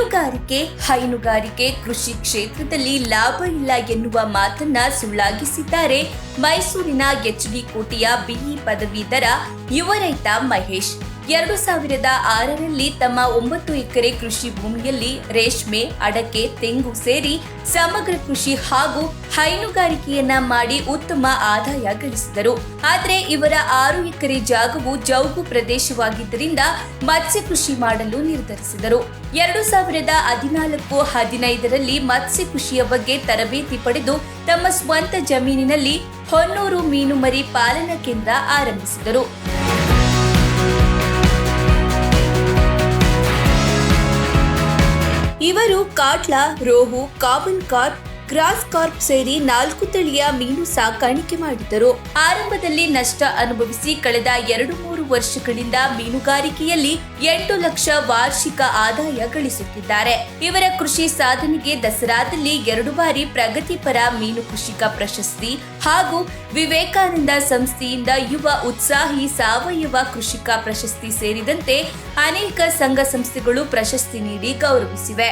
ಮೀನುಗಾರಿಕೆ ಹೈನುಗಾರಿಕೆ ಕೃಷಿ ಕ್ಷೇತ್ರದಲ್ಲಿ ಲಾಭ ಇಲ್ಲ ಎನ್ನುವ ಮಾತನ್ನ ಸುಳ್ಳಾಗಿಸಿದ್ದಾರೆ. ಮೈಸೂರಿನ ಎಚ್ ಡಿ ಕೋಟೆಯ ಬಿಇ ಪದವೀಧರ ಯುವ ರೈತ ಮಹೇಶ್. ಎರಡು ಸಾವಿರದ ಆರರಲ್ಲಿ ತಮ್ಮ ಒಂಬತ್ತು ಎಕರೆ ಕೃಷಿ ಭೂಮಿಯಲ್ಲಿ ರೇಷ್ಮೆ, ಅಡಕೆ, ತೆಂಗು ಸೇರಿ ಸಮಗ್ರ ಕೃಷಿ ಹಾಗೂ ಹೈನುಗಾರಿಕೆಯನ್ನ ಮಾಡಿ ಉತ್ತಮ ಆದಾಯ ಗಳಿಸಿದರು. ಆದರೆ ಇವರ ಆರು ಎಕರೆ ಜಾಗವು ಜೌಗು ಪ್ರದೇಶವಾಗಿದ್ದರಿಂದ ಮತ್ಸ್ಯ ಕೃಷಿ ಮಾಡಲು ನಿರ್ಧರಿಸಿದರು. ಎರಡು ಸಾವಿರದ ಹದಿನಾಲ್ಕು ಹದಿನೈದರಲ್ಲಿ ಮತ್ಸ್ಯ ಕೃಷಿಯ ಬಗ್ಗೆ ತರಬೇತಿ ಪಡೆದು ತಮ್ಮ ಸ್ವಂತ ಜಮೀನಿನಲ್ಲಿ ಹೊನ್ನೂರು ಮೀನುಮರಿ ಪಾಲನಾ ಕೇಂದ್ರ ಆರಂಭಿಸಿದರು. ಇವರು catla rohu common carp grass carp ಸೇರಿ ನಾಲ್ಕು ತಳಿಯ ಮೀನು ಸಾಕಾಣಿಕೆ ಮಾಡಿದ್ದರು. ಆರಂಭದಲ್ಲಿ ನಷ್ಟ ಅನುಭವಿಸಿ ಕಳೆದ ಎರಡು ಮೂರು ವರ್ಷಗಳಿಂದ ಮೀನುಗಾರಿಕೆಯಲ್ಲಿ ಎಂಟು ಲಕ್ಷ ವಾರ್ಷಿಕ ಆದಾಯ ಗಳಿಸುತ್ತಿದ್ದಾರೆ. ಇವರ ಕೃಷಿ ಸಾಧನೆಗೆ ದಸರಾದಲ್ಲಿ ಎರಡು ಬಾರಿ ಪ್ರಗತಿಪರ ಮೀನು ಕೃಷಿಕ ಪ್ರಶಸ್ತಿ ಹಾಗೂ ವಿವೇಕಾನಂದ ಸಂಸ್ಥೆಯಿಂದ ಯುವ ಉತ್ಸಾಹಿ ಸಾವಯವ ಕೃಷಿಕ ಪ್ರಶಸ್ತಿ ಸೇರಿದಂತೆ ಅನೇಕ ಸಂಘ ಸಂಸ್ಥೆಗಳು ಪ್ರಶಸ್ತಿ ನೀಡಿ ಗೌರವಿಸಿವೆ.